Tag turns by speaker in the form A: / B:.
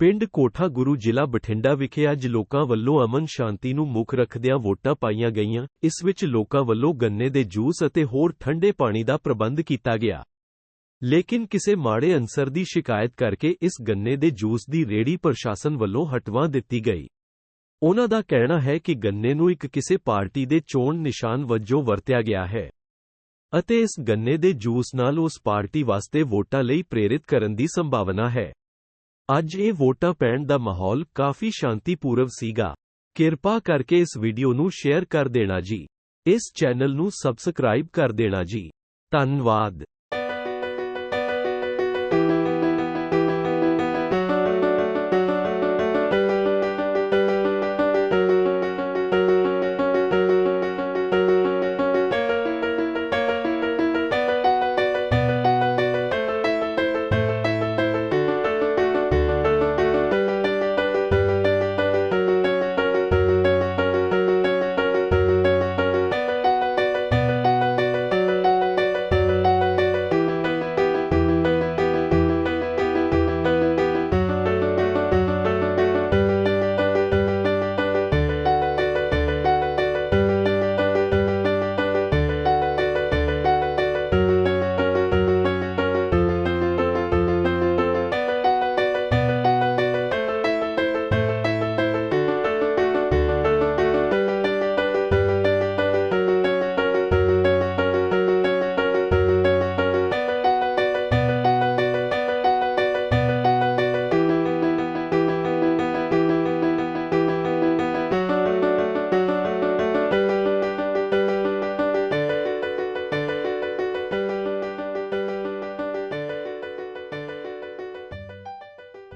A: ਪਿੰਡ ਕੋਠਾ ਗੁਰੂ ਜ਼ਿਲ੍ਹਾ ਬਠਿੰਡਾ ਵਿਖੇ ਅੱਜ ਲੋਕਾਂ ਵੱਲੋਂ ਅਮਨ ਸ਼ਾਂਤੀ ਨੂੰ ਮੁੱਖ ਰੱਖਦਿਆਂ ਵੋਟਾਂ ਪਾਈਆਂ ਗਈਆਂ। ਇਸ ਵਿੱਚ ਲੋਕਾਂ ਵੱਲੋਂ ਗੰਨੇ ਦੇ ਜੂਸ ਅਤੇ ਹੋਰ ਠੰਡੇ ਪਾਣੀ ਦਾ ਪ੍ਰਬੰਧ ਕੀਤਾ ਗਿਆ। ਲੇਕਿਨ ਕਿਸੇ ਮਾੜੇ ਅਨਸਰ ਦੀ ਸ਼ਿਕਾਇਤ ਕਰਕੇ ਇਸ ਗੰਨੇ ਦੇ ਜੂਸ ਦੀ ਰੇੜੀ ਪ੍ਰਸ਼ਾਸਨ ਵੱਲੋਂ ਹਟਵਾ ਦਿੱਤੀ ਗਈ। ਉਹਨਾਂ ਦਾ ਕਹਿਣਾ ਹੈ ਕਿ ਗੰਨੇ ਨੂੰ ਇੱਕ ਕਿਸੇ ਪਾਰਟੀ ਦੇ ਚੋਣ ਨਿਸ਼ਾਨ ਵਜੋਂ ਵਰਤਿਆ ਗਿਆ ਹੈ ਅਤੇ ਇਸ ਗੰਨੇ ਦੇ ਜੂਸ ਨਾਲ ਉਸ ਪਾਰਟੀ ਵਾਸਤੇ ਵੋਟਾਂ ਲਈ ਪ੍ਰੇਰਿਤ ਕਰਨ ਦੀ ਸੰਭਾਵਨਾ ਹੈ। ਅੱਜ ਇਹ ਵੋਟਾਂ ਪੈਣ ਦਾ ਮਾਹੌਲ ਕਾਫੀ ਸ਼ਾਂਤੀਪੂਰਵ ਸੀਗਾ। ਕਿਰਪਾ ਕਰਕੇ ਇਸ ਵੀਡੀਓ ਨੂੰ ਸ਼ੇਅਰ ਕਰ ਦੇਣਾ ਜੀ। ਇਸ ਚੈਨਲ ਨੂੰ ਸਬਸਕ੍ਰਾਈਬ ਕਰ ਦੇਣਾ ਜੀ। ਧੰਨਵਾਦ।